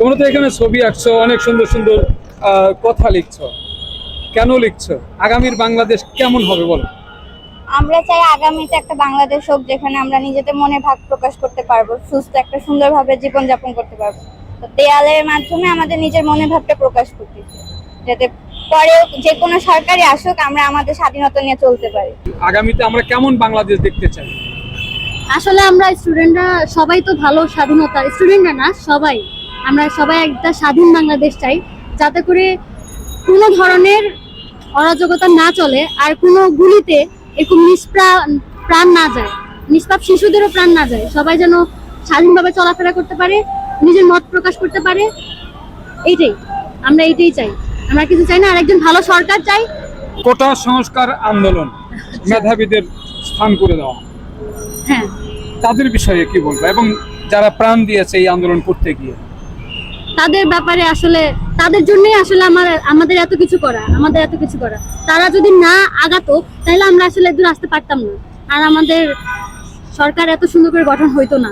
তোমরা তো এখানে ছবি আঁকছো অনেক সুন্দর সুন্দর আহ, কথা লিখছো। কেন লিখছো? আগামীর বাংলাদেশ কেমন হবে বলো? আমরা চাই আগামীতে একটা বাংলাদেশ হোক যেখানে আমরা নিজেদের মনে ভাগ প্রকাশ করতে পারব সুস্থ একটা সুন্দরভাবে জীবনযাপন করতে পারব। তো দেয়ালের মাধ্যমে আমাদের নিজের মনে ভাবটা প্রকাশ করতেছি যাতে পরেও যে কোনো সরকারি আসুক আমরা আমাদের স্বাধীনতা নিয়ে চলতে পারি। আগামীতে আমরা কেমন বাংলাদেশ দেখতে চাই? আসলে আমরা স্টুডেন্টরা সবাই তো ভালো স্বাধীনতা স্টুডেন্টরা না সবাই। আমরা সবাই একটা স্বাধীন বাংলাদেশ চাই যাতে করে কোনো ধরনের অরাজকতা না চলে আর কোনো গুলিতে এরকম নিষ্প্রাণ প্রাণ না যায় নিষ্পাপ শিশুদেরও প্রাণ না যায়। সবাই যেন স্বাধীনভাবে চলাফেরা করতে পারে নিজের মত প্রকাশ করতে পারে এইটাই। আমরা এইটাই চাই। আমরা কিছু চাই না আর একজন ভালো সরকার চাই। কোটা সংস্কার আন্দোলন মেধাবীদের স্থান করে দেওয়া। হ্যাঁ। তাদের বিষয়ে কি বলব? এবং যারা প্রাণ দিয়েছে এই আন্দোলন করতে গিয়ে। তাদের ব্যাপারে আসলে, তাদের জন্যই আসলে আমার, আমাদের এত কিছু করা, আমাদের এত কিছু করা। তারা যদি না আগাতো, তাহলে আমরা আসলে দূর আসতে পারতাম না। আর আমাদের সরকার এত সুন্দর করে গঠন হইতো না।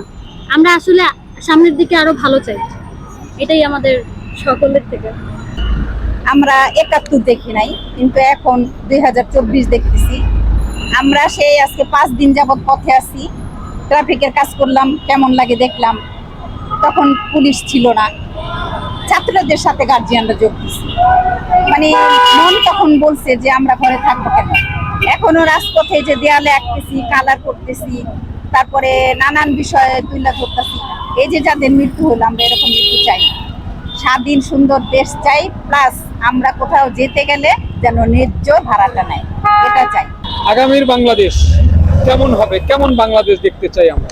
আমরা আসলে সামনের দিকে আরও ভালো চাই। এটাই আমাদের সকলের থেকে। আমরা একাত্তর দেখি নাই, কিন্তু এখন দুই হাজার চব্বিশ দেখতেছি। আমরা সেই আজকে পাঁচ দিন যাবৎ পথে আছি। ট্রাফিকের কাজ করলাম, কেমন লাগে দেখলাম। তখন পুলিশ ছিল না। ছাত্রদের সাথে গার্জিয়ানরা যোগ দিচ্ছে মানে মন তখন বলছে যে আমরা ঘরে থাকব কেন? এখনও রাজপথে যে দেয়ালে আঁকতেছি কালার করতেছি, তারপরে নানান বিষয়ে তুলে ধরতেছি। এই যে যাদের মৃত্যু হলো, আমরা এরকম মৃত্যু চাই স্বাধীন, সুন্দর দেশ চাই প্লাস আমরা কোথাও যেতে গেলে যেন ন্যায্য ভাড়াটা নেয়। এটা চাই। আগামীর বাংলাদেশ কেমন হবে? কেমন বাংলাদেশ দেখতে চাই আমরা?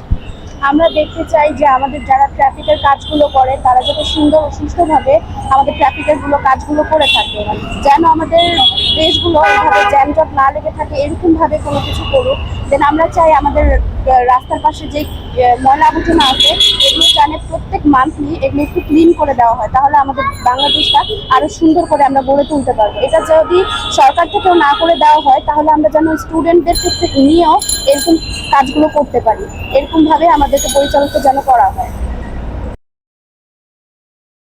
আমরা দেখতে চাই যে আমাদের যারা ট্রাফিকের কাজগুলো করে, তারা যাতে সুন্দর ও সুস্থভাবে আমাদের ট্রাফিকেরগুলো কাজগুলো করে থাকে। যেন আমাদের দেশগুলো এইভাবে জ্যানজট না লেগে থাকে, এরকমভাবে কোনো কিছু করুক। দেন আমরা চাই আমাদের রাস্তার পাশে যে ময়লা আবর্জনা আছে জানে প্রত্যেক মান্থলি এগুলো একটু ক্লিন করে দেওয়া হয়, তাহলে আমাদের বাংলাদেশটা আরও সুন্দর করে আমরা গড়ে তুলতে পারব। এটা যদি সরকার থেকেও না করে দেওয়া হয়, তাহলে আমরা যেন স্টুডেন্টদের ক্ষেত্রে নিয়েও এরকম কাজগুলো করতে পারি। এরকম ভাবে আমাদেরকে পরিচালিত যেন করা হয়।